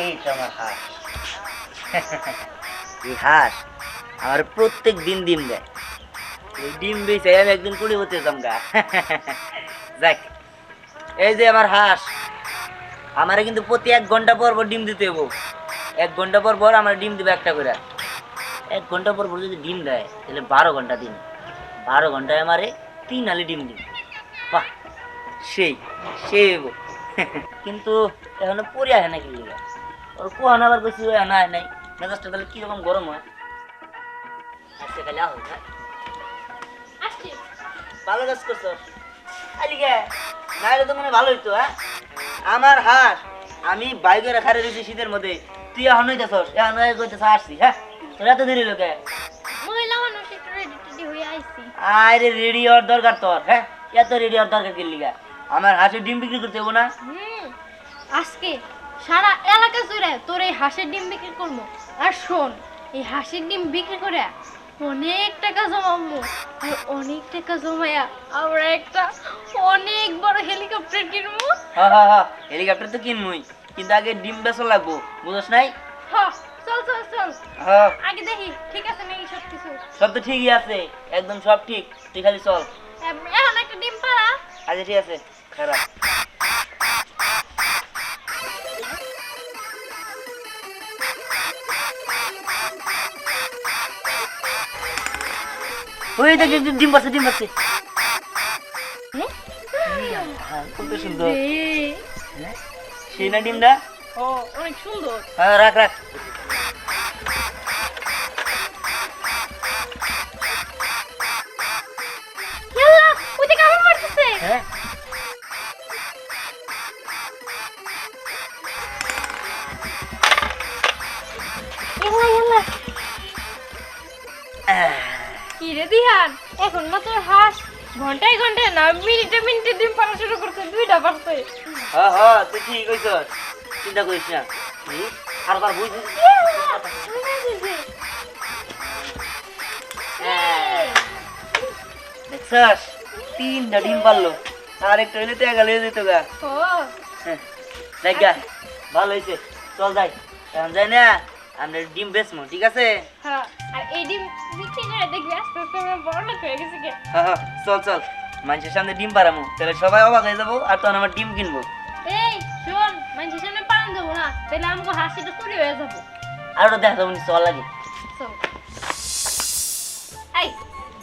এই তো এই হাঁস আমার প্রত্যেক দিন ডিম দেয়। এই ডিম বেচে আমি একদিন কুড়ি হতে জমগা যাক, এই যে আমার হাঁস, আমারে কিন্তু প্রতি এক ঘণ্টা পর পর ডিম দিতে হব এক ঘণ্টা পর পর আমার ডিম দিবে একটা করে। এক ঘণ্টা পর পর যদি ডিম দেয়, তাহলে বারো ঘণ্টা দিন। বারো ঘন্টায় আমারে তিন আলি ডিম দিন বাহ, সেই সেই কিন্তু এখনও পরে আহে নাকি ওর কুহান আবার বেশি হয় না নাই। মেজাজটা তাহলে কীরকম গরম হয়? আজকে খালি আহ আসছি। ভালো কাজ করছ? আলিকে নাহলে তো মনে হয় ভালো হইতো হ্যাঁ? আমার হাঁস আমি বাইকে রেখা রয়েছি শীতের মধ্যে। তুই এখন হইতেছস এখন কইতেছ আসছি হ্যাঁ? তোর এত দেরি লোকে? হয়ে আরে রেডি হওয়ার দরকার তোর হ্যাঁ? এত রেডি হওয়ার দরকার কি লিগা? আমার হাঁসের ডিম বিক্রি করতে হব না? আজকে সারা এলাকা জুড়ে তোর এই হাঁসের ডিম বিক্রি করব। আর শোন এই হাঁসের ডিম বিক্রি করে অনেক টাকা জমাবো। আর অনেক টাকা জমায়া আমরা একটা অনেক বড় হেলিকপ্টার কিনবো। হ্যাঁ হ্যাঁ হ্যাঁ হেলিকপ্টার তো কিনবই কিন্তু আগে ডিম বেসন লাগবো বুঝছ নাই? চল চল চল। হ্যাঁ আগে দেখি ঠিক আছে নাকি সব কিছু সব তো ঠিকই আছে একদম সব ঠিক তুই খালি চল। এখন একটা ডিম পাড়া। আচ্ছা ঠিক আছে খারাপ ওই দেখ ডিম পাচ্ছে ডিম পাচ্ছে কত সুন্দর। হ্যাঁ? সেই না ডিমটা? ও অনেক সুন্দর। হ্যাঁ রাখ রাখ। হ্যাঁ। ঘন্টায় ঘন্টায় না মিনিটে মিনিটে ডিম পাড়া শুরু করতে দুইটা পারছে হ্যাঁ হ্যাঁ তুই ঠিক কইছ চিন্তা করিস না? আর বার বুঝ দেখছাস তিনটা ডিম পারল আর একটা হইলে তো এগালে যেত গা। হ্যাঁ, দেখ গা ভালো হয়েছে চল যাই। যাই না আমরা ডিম বেচমো ঠিক আছে? হ্যাঁ। আর এই ডিম বিক্রি করে দেখবি? আস্তে আস্তে আমরা বড় লোক হয়ে গেছি হ্যাঁ চল চল। মানুষের সামনে ডিম পারামো তাহলে সবাই অবাক হয়ে যাব আর তখন আমার ডিম কিনবো। এই শোন মানুষের সামনে পালন দেবো না। তাহলে আমাকে হাসিটা চুরি হয়ে যাব। আর ওটা দেখা যাব নি, চল লাগে। চল। এই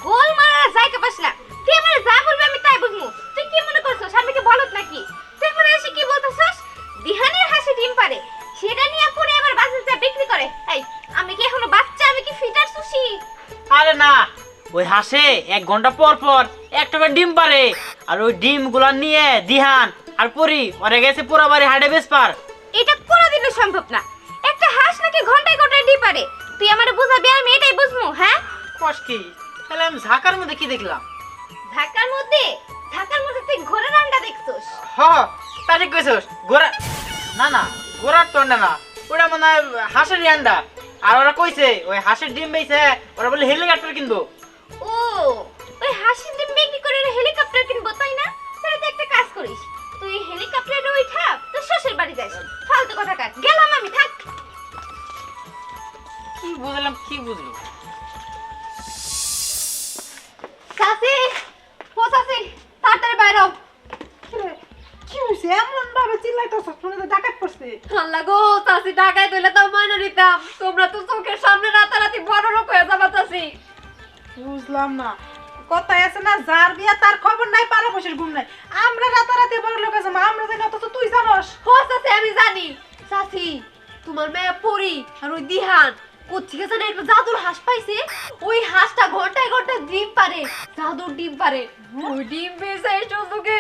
গোল মারা যাইতে পারছ না হাসে এক ঘণ্টা পর পর একটা করে ডিম পারে। আর ওই ডিমগুলা নিয়ে দিহান আর পরি ওরে গেছে পুরো বাড়ি হাটে বেশ পার এটা কোনোদিনও সম্ভব না। একটা হাঁস নাকি ঘন্টায় ঘন্টায় ডিম পারে। তুই আমারে বুঝাবি আমি এটাই বুঝমু হ্যাঁ? কস কি? তাহলে আমি ঝাঁকার মধ্যে কি দেখলাম? ঢাকার মধ্যে? ঢাকার মধ্যে তুই ঘোড়ার আন্ডা দেখছস? হ তা ঠিক কইছস। গোরা না না গোরার তো আন্ডা না। ওটা মনে হয় হাঁসের আন্ডা। আর ওরা কইছে ওই হাঁসের ডিম বেইছে ওরা বলে হেলিকপ্টার কিনবো। ওই হাসির ডিম বিক্রি করে হেলিকপ্টার কিনবো তাই না? তাহলে তুই একটা কাজ করিস তুই হেলিকপ্টারে উঠা তোর শ্বশুর বাড়ি যাস। ফালতু কথা কাট। গেলাম আমি থাক। কি বুঝলাম কি বুঝলো? চাচি ও চাচি তাড়াতাড়ি বাইরে হও। কি হয়েছে এমন ভাবে চিল্লাইতেছ? শুনে তো ডাকাত পড়ছে। আল্লাহ গো চাচি টাকায় তুলে তো ময়না নিতাম। তোমরা তো চোখের সামনে রাতারাতি বড় লোক হয়ে যাবা চাচি। বুঝলাম না। কথায় আছে না যার বিয়া তার খবর নাই পাড়া বসে ঘুম নাই। আমরা রাতারাতি বড় লোক আছে আমরা জানি অথচ তুই জানোস। হো চাচি আমি জানি। চাচি তোমার মেয়ে পরি আর ওই দিহান কোথেকে জানে? একটা জাদুর হাঁস পাইছে? ওই হাঁসটা ঘন্টায় ঘন্টায় ডিম পারে জাদুর ডিম পারে ওই ডিম এই সুযোগে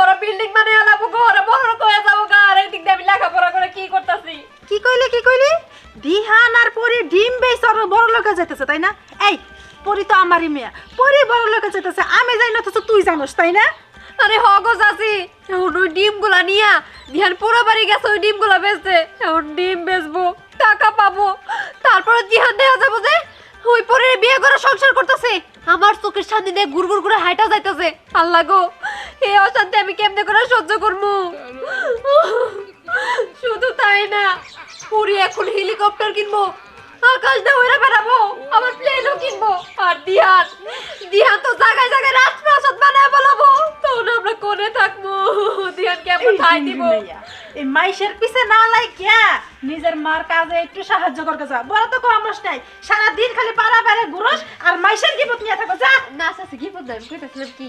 ওরা বিল্ডিং মানে আলাবো গো ওরা বড় হয়ে যাব গা। আর এদিক দিয়ে আমি লেখাপড়া করে কি করতেছি? কি কইলি কি কইলি? দিহান আর পরি ডিম বেশ আর বড় লোকে যাইতেছে তাই না? এই পরি তো আমারই মেয়ে। পরি বড় লোকে যাইতেছে আমি জানি না অথচ তুই জানোস তাই না? আরে হ গো চাচি এখন ওই ডিমগুলা নিয়া দিহান পুরো বাড়ি গেছে ওই ডিমগুলো বেচতে। এখন ডিম বেচবো টাকা পাবো। তারপরে দিহান দেখা যাব যে ওই পরে বিয়ে করে সংসার করতেছে। আমার চোখের সামনে দিয়ে গুড় গুড় করে হাইটা যাইতেছে। আল্লাহ গো এই অশান্তি আমি কেমনে করে সহ্য করব শুধু তাই না পুরি এখন হেলিকপ্টার কিনবো আকাশ দিয়ে উড়ে বেড়াবো আবার প্লেনও কিনবো। আর দিহান দিহান তো জায়গায় জায়গায় রাজপ্রাসাদ বানায় বলাবো তখন আমরা কোনে থাকব? দিহান কেমন ঠাই দিব। এই মাইশের পিছে না লাগিয়া নিজের মার কাজে একটু সাহায্য করতে যা বড় তো কমস নাই। সারাদিন খালি পাড়া বেড়ে ঘুরস আর মাইশের গিফট নিয়ে থাকো যা। না কি বলতে আমি কইতেছিলাম কি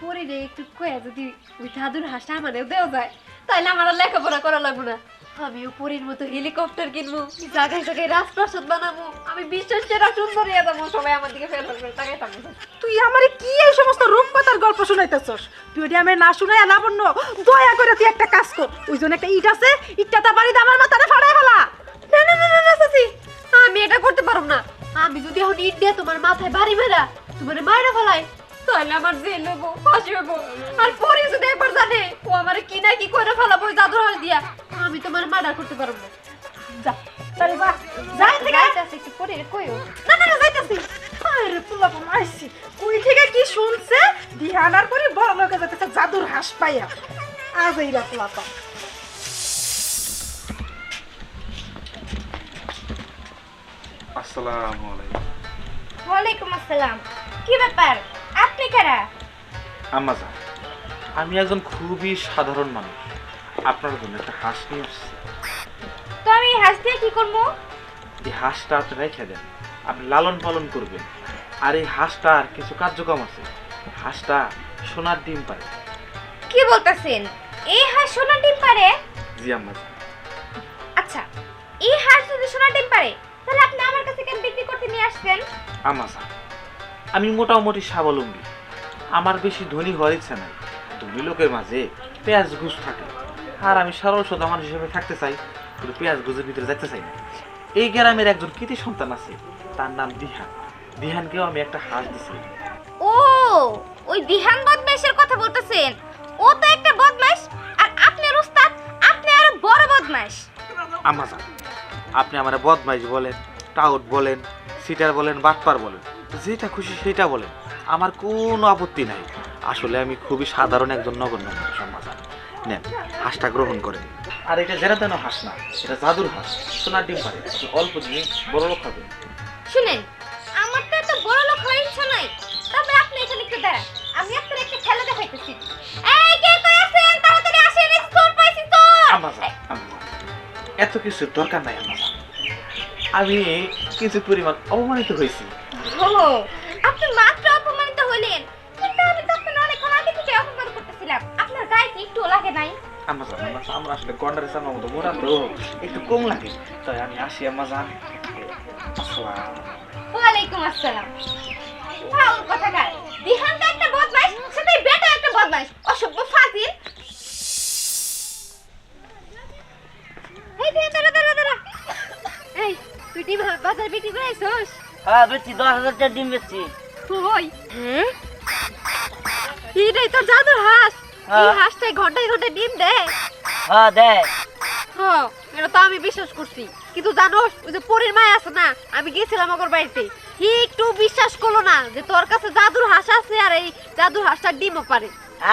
পরে রে একটু কয়ে যদি ওই দাদুর হাসটা আমারও দেওয়া যায় তাইলে আমার লেখাপড়া করা লাগবে না। আমিও পরীর মতো হেলিকপ্টার কিনবো জায়গায় জায়গায় রাজপ্রাসাদ বানাবো আমি বিশ্বাস সেরা সুন্দর হয়ে যাব সবাই আমার দিকে ফেল করবে তাকে থাকব তুই আমারে কি এই সমস্ত রূপকথার গল্প শুনাইতেছস? তুই ওটা আমি না শুনাই লাবণ্য দয়া করে তুই একটা কাজ কর ওই জন্য একটা ইট আছে ইটটা বাড়িতে আমার মাথাটা ফাড়াই ফেলা। না না না না না চাচি আমি এটা করতে পারব না। আমি যদি এখন ইট দিয়ে তোমার মাথায় বাড়ি মেরা তোমার মায়েরা ফেলাই তাহলে আমার জেল হব ফাঁসি হব আর পরে যদি একবার জানে ও আমার কি না কি করে ফেলাবো জাদুর দিয়া আমি তোমার মার্ডার করতে পারব না। যা তাহলে যা যাই থেকে। একটু পরে কইও। না না না যাইতাছি। আরে পোলা পোলা কই থেকে কি শুনছে? দিহানার পরে বড় লোকে যাইতেছে জাদুর হাঁস পাইয়া। আজ এই পোলা আসসালামু আলাইকুম। ওয়ালাইকুম আসসালাম। কি ব্যাপার? আপনি কারা? আম্মা যান আমি একজন খুবই সাধারণ মানুষ। আপনার জন্য একটা হাঁস নিয়ে আসছি তো আমি হাঁস দিয়ে কি করব? এই হাঁসটা আপনি রেখে দেন আপনি লালন পালন করবেন। আর এই হাঁসটার কিছু কার্যক্রম আছে। হাঁসটা সোনার ডিম পারে কি বলতেছেন? এই হাঁস সোনার ডিম পারে জি আম্মা যান আচ্ছা এই হাঁস যদি সোনা ডিম পারে তাহলে আপনি আমার কাছে কেন বিক্রি করতে নিয়ে আসছেন আম্মা যান আমি মোটামুটি স্বাবলম্বী। আমার বেশি ধনী হওয়ার ইচ্ছা নাই। ধনী লোকের মাঝে পেঁয়াজ ঘুষ থাকে। আর আমি সরল সোজা মানুষ হিসেবে থাকতে চাই কিন্তু পেঁয়াজ ঘুষের ভিতরে যেতে চাই না। এই গ্রামের একজন কৃতি সন্তান আছে তার নাম দিহান। দিহানকেও আমি একটা হাঁস দিছি। ও ওই দিহান বদমাইশের কথা বলতেছেন? ও তো একটা বদমাইশ আর আপনি উস্তাদ আপনি আরও বড় বদমাইশ। আম্মা যান আপনি আমার বদমাইশ বলেন টাউট বলেন সিটার বলেন বাটপার বলেন। যেটা খুশি সেটা বলেন। আমার কোনো আপত্তি নাই। আসলে আমি খুবই সাধারণ একজন নগণ্য যান নেন হাঁসটা গ্রহণ করেন। আর এটা যেটা তেন হাঁস না এটা জাদুর হাঁস। সোনার ডিম পারে অল্প দিয়ে বড় লোক হবে। শুনেন আমার তো এত বড় লোক হওয়ার ইচ্ছা নাই। তবে আপনি এখানে একটু দাঁড়ান আমি আপনার একটা খেলা দেখাইতেছি। এই কে কই আছেন? তাড়াতাড়ি আসেন চোর পাইছি আম্মা যান। এত কিছুর দরকার নাই যান। আমি কিছু পরিমাণ অপমানিত হয়েছি। আপনি মাত্র অপমানিত হলেন। কিন্তু আমি তো আপনার অনেকক্ষণ আগে থেকে অপমান করতেছিলাম। আপনার গায়ে কি একটু লাগে নাই? আম্মা জান, আসলে গন্ডারে মতো তো একটু কম লাগে। তাই আমি আসি জান। আসসালাম ওয়ালাইকুম আসসালাম। ভালো কথা গায় দিহান তো একটা বদমাইশ সেটাই বেটা একটা বদমাইশ। অসভ্য ফাজিল। এই দাঁড়া দাঁড়া দাঁড়া। এই তুই বাজার বিক্রি করে আইছস হ্যাঁ বেচছি দশ হাজার টাকা ডিম বেচছি ওই হ্যাঁ তো জাদুর হাঁস। এই হ্যাঁ। হাঁসটাই ঘন্টায় ঘন্টায় ডিম দেয়। হ্যাঁ দেয়। হ্যাঁ এটা তো আমি বিশ্বাস করছি। কিন্তু জানোস ওই যে পরীর মায় আছে না আমি গেছিলাম ওর বাড়িতে। হি একটু বিশ্বাস করল না যে তোর কাছে জাদুর হাঁস আছে আর এই জাদুর হাঁসটা ডিমও পারে।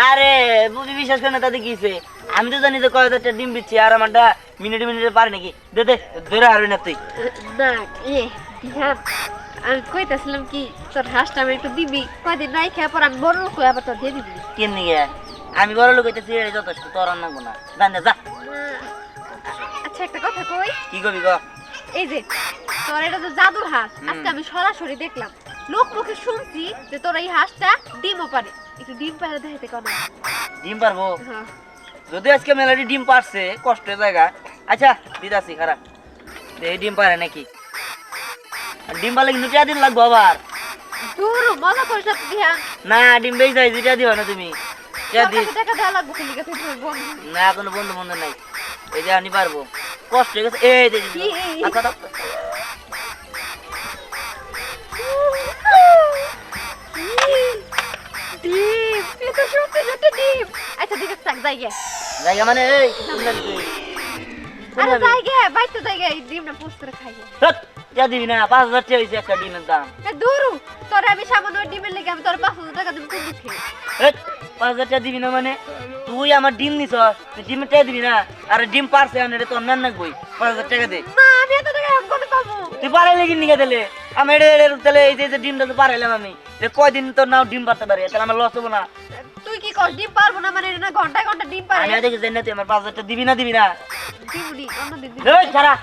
আরে বুঝি বিশ্বাস করে না তাতে কিছে আমি তো জানি যে কয় হাজার ডিম দিচ্ছি আর আমারটা মিনিটে মিনিটে পারে নাকি? দে দে ধরে হারবি না তুই। না আমি কইতাছিলাম কি তোর হাঁসটা আমি একটু দিবি? কয়দিন নাই খেয়ে পর আমি বড় লোক হয়ে আবার তোর দিয়ে দিবি। আমি বড় লোক হইতেছি এটা যথেষ্ট তোর আর না। জান যা আচ্ছা একটা কথা কই? কি করবি ক? এই যে তোর এটা তো জাদুর হাঁস আজকে আমি সরাসরি দেখলাম। লোক মুখে শুনছি যে তোর এই হাঁসটা ডিমও পারে। একটু ডিম পারে দেখাইতে কেন ডিম পারব? হ্যাঁ। যদি আজকে মেলাডি ডিম পারছে কষ্টের জায়গা। আচ্ছা দিদাসি খারাপ। এই ডিম পারে নাকি? ডিম পারলে কিন্তু দিন লাগবো আবার? দূর মজা করিস না হ্যাঁ না ডিম বেশ যাই যেটা দিও না তুমি। যা তোর দি টাকা দেওয়া লাগবে বন্ধু না কোনো বন্ধু বন্ধু নাই। এই যে আমি পারব কষ্ট হয়ে গেছে। এই। আচ্ছা দাও। ডিম সত্যি সত্যি ডিম। আচ্ছা থাক যাই গিয়ে জায়গা মানে এই আরে যাবি? জায়গা বাইতে জায়গা এই ডিমটা পোস্ট করে খাই যা দিবি না পাঁচ হাজার টাকা হয়েছে একটা ডিমের দাম। দূরু তোর আমি সামান্য ডিমের লেগে আমি তোর পাঁচ হাজার টাকা দেবো কোন পাঁচ হাজার টাকা দিবি না মানে? তুই আমার ডিম নিছ তুই ডিমের টাকা দিবি না আর ডিম পারছে আমি এটা তোর নান নাকবই পাঁচ হাজার টাকা দে। না আমি এত টাকা এখন পাবো তুই পারাইলে কি নিকে দিলে আমি এটা এটা তাহলে এই যে ডিমটা তো পারাইলাম আমি কয়দিন তোর নাও ডিম পারতে পারি তাহলে আমার লস হব না। তুই কি কর ডিম পারব না মানে না ঘণ্টা ডিম পারে? আমি দেখে যাই না তুই আমার পাঁচ হাজার টাকা দিবি না দিবি না। দিবুনি অন্য দিবি। ছাড়া।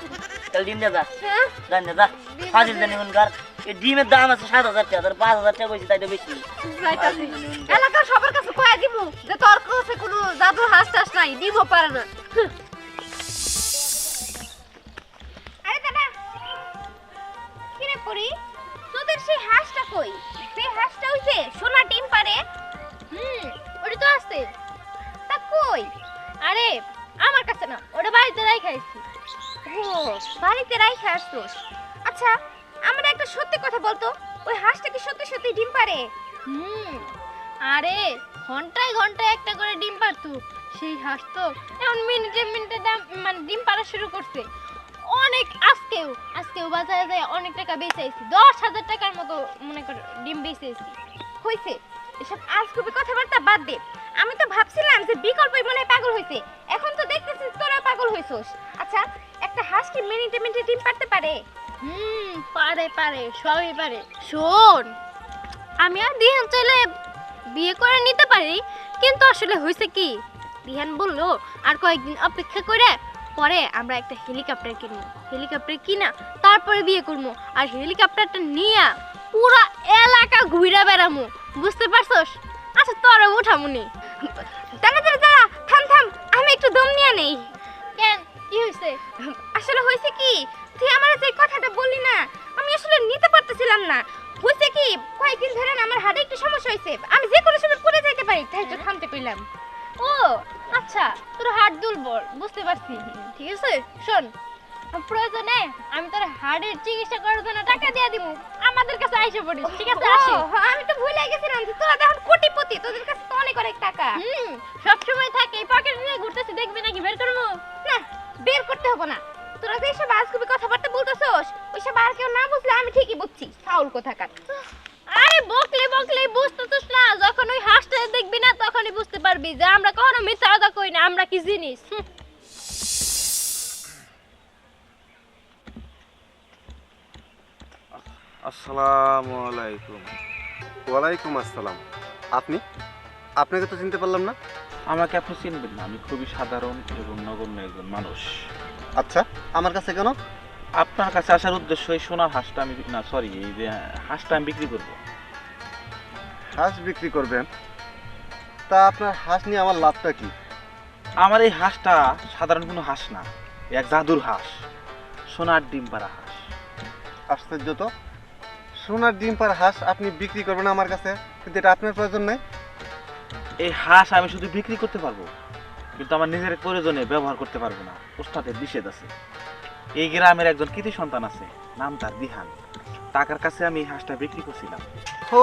তাহলে ডিম দে যা। হ্যাঁ? জান যা। ফাজিল জানি কোনকার এই ডিমের দাম আছে সাত হাজার টাকা তোর পাঁচ হাজার টাকা বলছি তাই তো বেশি। যাইতাছি। এলাকার সবার কাছে কয়া দিমু যে তোর কাছে কোনো জাদুর হাঁস টাস নাই ডিমও পারে না। আরে দাদা কিরে পরি? তোদের সেই হাঁসটা কই? সেই হাঁসটা হইছে সোনা ডিম পারে হুম ওটা তো আছে। তা কই? আরে আমার কাছে না ওটা বাড়িতে রাইখা আসছি ও বাড়িতে রাইখা আসছোস। আচ্ছা আমরা একটা সত্যি কথা বলতো, ওই হাঁসটা কি সত্যি সত্যি ডিম পারে হুম, আরে, ঘন্টায় ঘন্টায় একটা করে ডিম পারতো সেই হাঁস তো এখন মিনিটে মিনিটে মানে ডিম পাড়া শুরু করছে। অনেক, আজকেও আজকেও বাজারে যায় অনেক টাকা বেচেছি দশ হাজার টাকার মতো মনে কর ডিম বেচেছি হয়েছে এসব আজগুবি কথাবার্তা বাদ দে। আমি তো ভাবছিলাম যে বিকল্পই মনে পাগল হয়েছে এখন তো দেখতেছিস তোরা পাগল হয়েছস আচ্ছা একটা হাঁস কি মিনিটে মিনিটে ডিম পারতে পারে। হুম পারে পারে সবই পারে। শোন আমি আর দিহান চাইলে বিয়ে করে নিতে পারি কিন্তু আসলে হয়েছে কি? দিহান বলল আর কয়েকদিন অপেক্ষা করে পরে আমরা একটা হেলিকপ্টার কিনবো হেলিকপ্টার কিনা তারপরে বিয়ে করব। আর হেলিকপ্টারটা নিয়ে পুরো এলাকা ঘুরে বেড়ামু। বুঝতে পারছস? আচ্ছা তোরা উঠামুনি। দাঁড়া দাঁড়া কি হয়েছে? আসলে হয়েছে কি? তুই আমার যে কথাটা বললি না আমি আসলে নিতে পারতেছিলাম না। হয়েছে কি? কয়েকদিন ধরে আমার হাড়ে একটু সমস্যা হয়েছে। আমি যে কোনো সময় পড়ে যেতে পারি তাই তো থামতে কইলাম। ও আচ্ছা তোর হাড় দুর্বল বুঝতে পারছি। ঠিক আছে? শোন প্রয়োজনে আমি তোর হাড়ের চিকিৎসা করার জন্য টাকা দিয়ে দিব আমাদের কাছে আইসে পড়িস ঠিক আছে? আসি। আমি তো ভুলে গেছিলাম যে তোরা এখন কোটিপতি তোদের কাছে তো অনেক অনেক টাকা। হুম সব সময় থাকে এই পকেট নিয়ে ঘুরতেছি দেখবি নাকি? বের করব? করতে হবে না। তোরা যে এসব আজগুবি কথাবার্তা বলতেছস, ওইসব আর কেউ না বুঝলে আমি ঠিকই বুঝছি। ফাউল কোথাকার। আরে বকলে বকলে বুঝতেছস না, যখন ওই হাঁসটা দেখবি না তখনই বুঝতে পারবি যে আমরা কখনো মিথ্যা কথা কই না, আমরা কি জিনিস। আসসালামু আলাইকুম। ওয়ালাইকুম আসসালাম। আপনি? আপনাকে তো চিনতে পারলাম না। আমাকে আপনি চিনবেন না আমি খুবই সাধারণ এবং নগণ্য একজন মানুষ। আচ্ছা আমার কাছে কেন? আপনার কাছে আসার উদ্দেশ্য এই সোনার হাঁসটা আমি না সরি এই যে হাঁসটা আমি বিক্রি করব। হাঁস বিক্রি করবেন? তা আপনার হাঁস নিয়ে আমার লাভটা কি? আমার এই হাঁসটা সাধারণ কোনো হাঁস না এক জাদুর হাঁস সোনার ডিম পাড়া হাঁস। আশ্চর্য তো। সোনার ডিম পাড়া হাঁস আপনি বিক্রি করবেন আমার কাছে? কিন্তু এটা আপনার প্রয়োজন নেই। এই হাঁস আমি শুধু বিক্রি করতে পারব কিন্তু আমার নিজের প্রয়োজনে ব্যবহার করতে পারব না। ওস্তাদের নিষেধ আছে। এই গ্রামের একজন কৃতি সন্তান আছে নাম তার দিহান টাকার কাছে আমি এই হাঁসটা বিক্রি করছিলাম। ও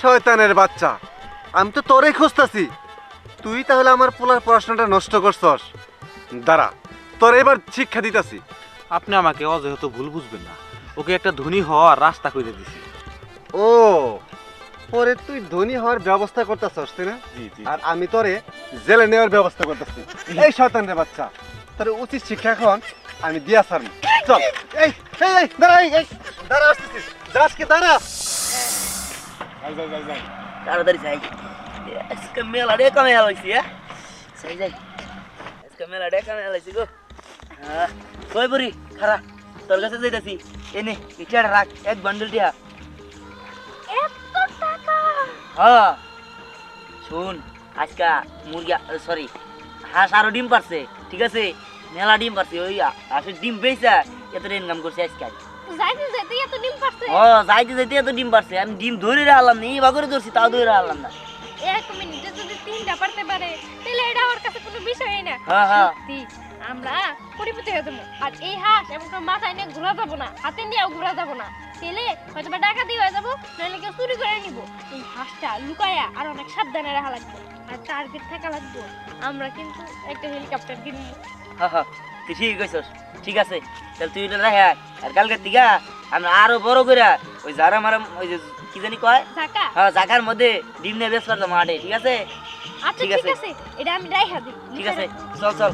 শয়তানের বাচ্চা আমি তো তোরেই খুঁজতাছি। তুই তাহলে আমার পোলার পড়াশোনাটা নষ্ট করছস। দাঁড়া তোর এবার শিক্ষা দিতাছি। আপনি আমাকে অযথা ভুল বুঝবেন না। ওকে একটা ধনী হওয়ার রাস্তা করে দিছি। ও পরে তুই ধনী হওয়ার ব্যবস্থা করতেছস তাই না? জি জি। আর আমি তোরে জেলে নেওয়ার ব্যবস্থা করতেছি। এই শয়তানের বাচ্চা তোর উচিত শিক্ষা এখন আমি দিয়া সার চল এই এই এই দাঁড়া এই এই, দাঁড়া আসতেছিস যাস কি দাঁড়া। তাড়াতাড়ি যাই। আজকে মেলা রে কামে আলাইছি হ্যাঁ? যাই যাই। আজকে মেলা রে কামে আলাইছি গো। হ্যাঁ কই বুড়ি? খারা তোর কাছে যাইতাছি। এনে ইটার রাখ এক বান্ডেল টাকা হ্যাঁ। শুন আজকে মুরগি সরি হাঁস আরও ডিম পারছে ঠিক আছে? মেলা ডিম পারছে ওই হাঁসের ডিম বেচা এত ইনকাম করছে আজকে। যাইতে যাইতে এত ডিম পারছে? ও যাইতে যাইতে এত ডিম পারছে আমি ডিম ধরে রাখলাম না এই বাগরে ধরছি তাও ধরে রাখলাম না। এক মিনিটে যদি তিনটা পারতে পারে তাহলে এটা আমার কাছে কোনো বিষয়ই না। হ্যাঁ, হ্যাঁ। আমরা পরিপতি হয়ে যাব। আর এই হাঁস এমন করে মাথায় নিয়ে ঘোরা যাব না হাতে নিয়েও ঘোরা যাব না। তেলে হয়তো বা ডাকাতি হয়ে যাব নাহলে কেউ চুরি করে নিব। এই হাঁসটা লুকায়া আর অনেক সাবধানে রাখা লাগবে আর টার্গেট থাকা লাগবে। আমরা কিন্তু একটা হেলিকপ্টার কিনবো। হ্যাঁ হ্যাঁ তুই ঠিক কইছস। ঠিক আছে তাহলে তুই এটা রাখ আর কালকের দিকে আমরা আরও বড় করে ওই যারা মারা ওই যে কি জানি কয়? ঢাকা হ্যাঁ জাকার মধ্যে ডিম নিয়ে বেশ করতাম মাঠে ঠিক আছে? আচ্ছা ঠিক। আছে। এটা আমি রাইখা দিই। ঠিক আছে চল চল।